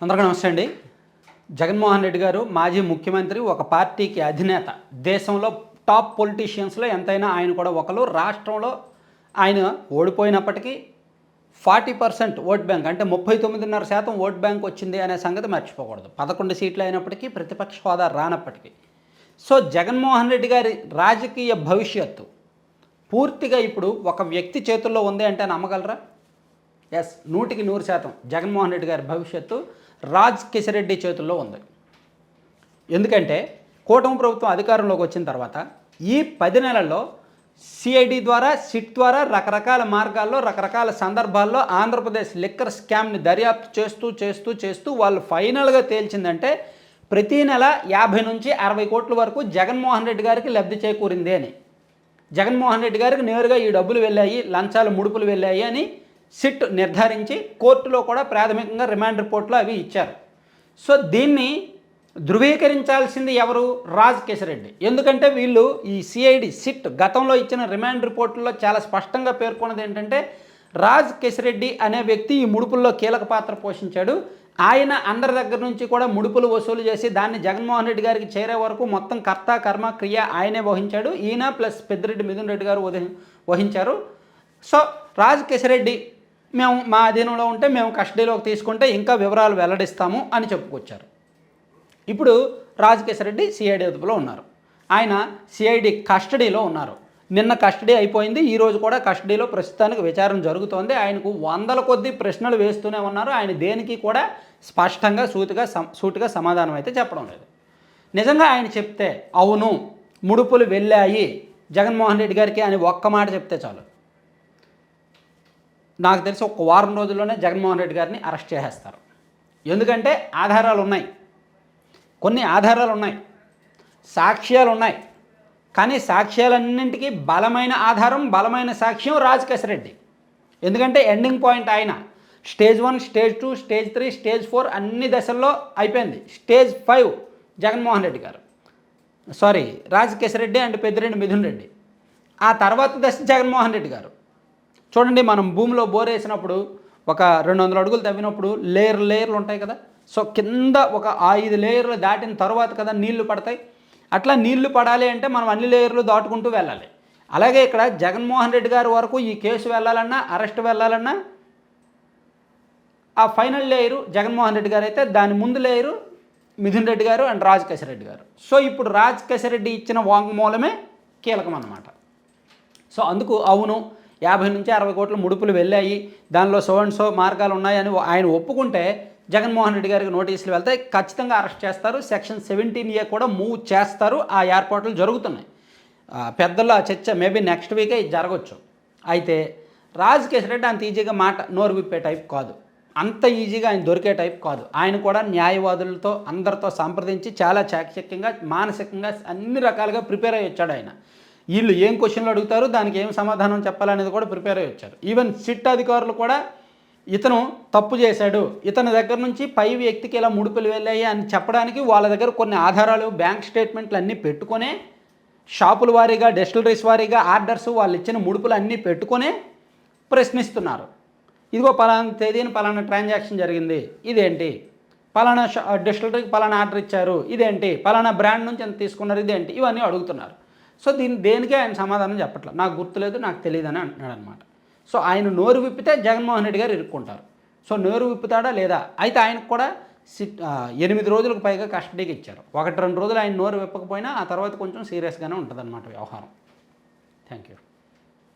అందరికీ నమస్తే అండి. జగన్మోహన్ రెడ్డి గారు మాజీ ముఖ్యమంత్రి ఒక పార్టీకి అధినేత. దేశంలో టాప్ పొలిటీషియన్స్లో ఎంతైనా ఆయన కూడా ఒకరు రాష్ట్రంలో ఆయన ఓడిపోయినప్పటికీ ఫార్టీ పర్సెంట్ ఓట్ బ్యాంక్ అంటే ముప్పై తొమ్మిదిన్నర శాతం ఓట్ బ్యాంక్ వచ్చింది అనే సంగతి మర్చిపోకూడదు. పదకొండు సీట్లు అయినప్పటికీ ప్రతిపక్ష హోదా రానప్పటికీ. సో జగన్మోహన్ రెడ్డి గారి రాజకీయ భవిష్యత్తు పూర్తిగా ఇప్పుడు ఒక వ్యక్తి చేతుల్లో ఉంది అంటే నమ్మగలరా? ఎస్ నూటికి నూరు శాతం జగన్మోహన్ రెడ్డి గారి భవిష్యత్తు. రాజ్ కిషరెడ్డి చేతుల్లో ఉంది. ఎందుకంటే కూటమి ప్రభుత్వం అధికారంలోకి వచ్చిన తర్వాత ఈ పది నెలల్లో సిఐడి ద్వారా సిట్ ద్వారా రకరకాల మార్గాల్లో రకరకాల సందర్భాల్లో ఆంధ్రప్రదేశ్ లిక్కర్ స్కామ్ని దర్యాప్తు చేస్తూ చేస్తూ చేస్తూ వాళ్ళు ఫైనల్గా తేల్చిందంటే ప్రతీ నెల యాభై నుంచి అరవై కోట్ల వరకు జగన్మోహన్ రెడ్డి గారికి లబ్ధి చేకూరింది అని. జగన్మోహన్ రెడ్డి గారికి నేరుగా ఈ డబ్బులు వెళ్ళాయి లంచాలు ముడుపులు వెళ్ళాయి అని సిట్ నిర్ధారించి కోర్టులో కూడా ప్రాథమికంగా రిమాండ్ రిపోర్ట్లో అవి ఇచ్చారు. సో దీన్ని ధృవీకరించాల్సింది ఎవరు? రాజ్ కిషరెడ్డి ఎందుకంటే వీళ్ళు ఈ సిఐడి సిట్ గతంలో ఇచ్చిన రిమాండ్ రిపోర్టుల్లో చాలా స్పష్టంగా పేర్కొన్నది ఏంటంటే రాజ్ కిషరెడ్డి అనే వ్యక్తి ఈ ముడుపుల్లో కీలక పాత్ర పోషించాడు. ఆయన అందరి దగ్గర నుంచి కూడా ముడుపులు వసూలు చేసి దాన్ని జగన్మోహన్ రెడ్డి గారికి చేరే వరకు మొత్తం కర్త కర్మ క్రియ ఆయనే వహించాడు. ఈయన ప్లస్ పెద్దిరెడ్డి మిథున్ రెడ్డి గారు వహించారు. సో రాజ్ కిషరెడ్డి మేము మా అధీనంలో ఉంటే మేము కస్టడీలోకి తీసుకుంటే ఇంకా వివరాలు వెల్లడిస్తాము అని చెప్పుకొచ్చారు. ఇప్పుడు రాజకేశ్వర రెడ్డి సిఐడి అదుపులో ఉన్నారు. ఆయన సిఐడి కస్టడీలో ఉన్నారు. నిన్న కస్టడీ అయిపోయింది. ఈరోజు కూడా కస్టడీలో ప్రస్తుతానికి విచారణ జరుగుతోంది. ఆయనకు వందల కొద్ది ప్రశ్నలు వేస్తూనే ఉన్నారు. ఆయన దేనికి కూడా స్పష్టంగా సూటిగా సూటిగా సమాధానం అయితే చెప్పడం లేదు. నిజంగా ఆయన చెప్తే అవును ముడుపులు వెళ్ళాయి జగన్మోహన్ రెడ్డి గారికి అని ఒక్క మాట చెప్తే చాలు. నాకు తెలిసి ఒక వారం రోజుల్లోనే జగన్మోహన్ రెడ్డి గారిని అరెస్ట్ చేసేస్తారు. ఎందుకంటే ఆధారాలు ఉన్నాయి. కొన్ని ఆధారాలు ఉన్నాయి. సాక్ష్యాలు ఉన్నాయి. కానీ సాక్ష్యాలన్నింటికీ బలమైన ఆధారం బలమైన సాక్ష్యం రాజకేశ్ రెడ్డి. ఎందుకంటే ఎండింగ్ పాయింట్ ఆయన. Stage one stage two stage three stage four అన్ని దశల్లో అయిపోయింది. Stage five Jaganmohan Reddy garu. Sorry Rajakesh Reddy and Peddireddy Mithun Reddy. ఆ తర్వాత దశ జగన్మోహన్ రెడ్డి గారు. చూడండి మనం భూమిలో బోర్ వేసినప్పుడు ఒక రెండు వందల అడుగులు తవ్వినప్పుడు లేయర్ లేయర్లు ఉంటాయి కదా. సో కింద ఒక ఐదు లేయర్లు దాటిన తర్వాత కదా నీళ్ళు పడతాయి. అట్లా నీళ్ళు పడాలి అంటే మనం అన్ని లేయర్లు దాటుకుంటూ వెళ్ళాలి. అలాగే ఇక్కడ జగన్మోహన్ రెడ్డి గారి వరకు ఈ కేసు వెళ్ళాలన్నా అరెస్ట్ వెళ్ళాలన్నా ఆ ఫైనల్ లేయరు జగన్మోహన్ రెడ్డి గారు అయితే దాని ముందు లేయరు మిథున్ రెడ్డి గారు అండ్ రాజ్ రెడ్డి గారు. సో ఇప్పుడు రాజ్ రెడ్డి ఇచ్చిన వాంగ్మూలమే కీలకం అన్నమాట సో అందుకు అవును యాభై నుంచి అరవై కోట్ల ముడుపులు వెళ్ళాయి. దానిలో సో అండ్ సో మార్గాలు ఉన్నాయని ఆయన ఒప్పుకుంటే జగన్మోహన్ రెడ్డి గారికి నోటీసులు వెళ్తాయి ఖచ్చితంగా అరెస్ట్ చేస్తారు. సెక్షన్ సెవెంటీన్ ఏ కూడా మూవ్ చేస్తారు. ఆ ఏర్పాట్లు జరుగుతున్నాయి. ఆ, పెద్దల్లో ఆ చర్చ మేబీ నెక్స్ట్ వీకే ఇది జరగవచ్చు అయితే రాజ్ రెడ్డి అంత ఈజీగా మాట నోరు విప్పే టైప్ కాదు. అంత ఈజీగా ఆయన దొరికే టైప్ కాదు. ఆయన కూడా న్యాయవాదులతో అందరితో సంప్రదించి చాలా చాకచక్యంగా మానసికంగా అన్ని రకాలుగా ప్రిపేర్ అయ్యి వచ్చాడు ఆయన. వీళ్ళు ఏం క్వశ్చన్లు అడుగుతారు దానికి ఏం సమాధానం చెప్పాలనేది కూడా ప్రిపేర్ అయ్యి వచ్చారు. ఈవెన్ సిట్ అధికారులు కూడా ఇతను తప్పు చేశాడు ఇతని దగ్గర నుంచి పై వ్యక్తికి ఇలా ముడుపులు వెళ్ళాయి అని చెప్పడానికి వాళ్ళ దగ్గర కొన్ని ఆధారాలు బ్యాంక్ స్టేట్మెంట్లు అన్నీ పెట్టుకొనే షాపుల వారీగా డెస్టిలరీస్ వారీగా ఆర్డర్స్ వాళ్ళు ఇచ్చిన ముడుపులు అన్నీ పెట్టుకొనే ప్రశ్నిస్తున్నారు. ఇదిగో పలానా తేదీని పలానా ట్రాన్సాక్షన్ జరిగింది ఇదేంటి? పలానా షా డిస్టిలరీకి పలానా ఆర్డర్ ఇచ్చారు ఇదేంటి? పలానా బ్రాండ్ నుంచి ఎంత తీసుకున్నారు ఇదేంటి? ఇవన్నీ అడుగుతున్నారు. సో దీని దేనికే ఆయన సమాధానం చెప్పట్లేదు నాకు గుర్తులేదు నాకు తెలియదు అని అంటున్నాడు అనమాట సో ఆయన నోరు విప్పితే జగన్మోహన్ రెడ్డి గారు ఇరుక్కుంటారు. సో నోరు విప్పుతాడా లేదా? అయితే ఆయనకు కూడా సిట్ ఎనిమిది రోజులకు పైగా కస్టడీకి ఇచ్చారు. ఒకటి రెండు రోజులు ఆయన నోరు విప్పకపోయినా ఆ తర్వాత కొంచెం సీరియస్గానే ఉంటుందన్నమాట వ్యవహారం. Thank you.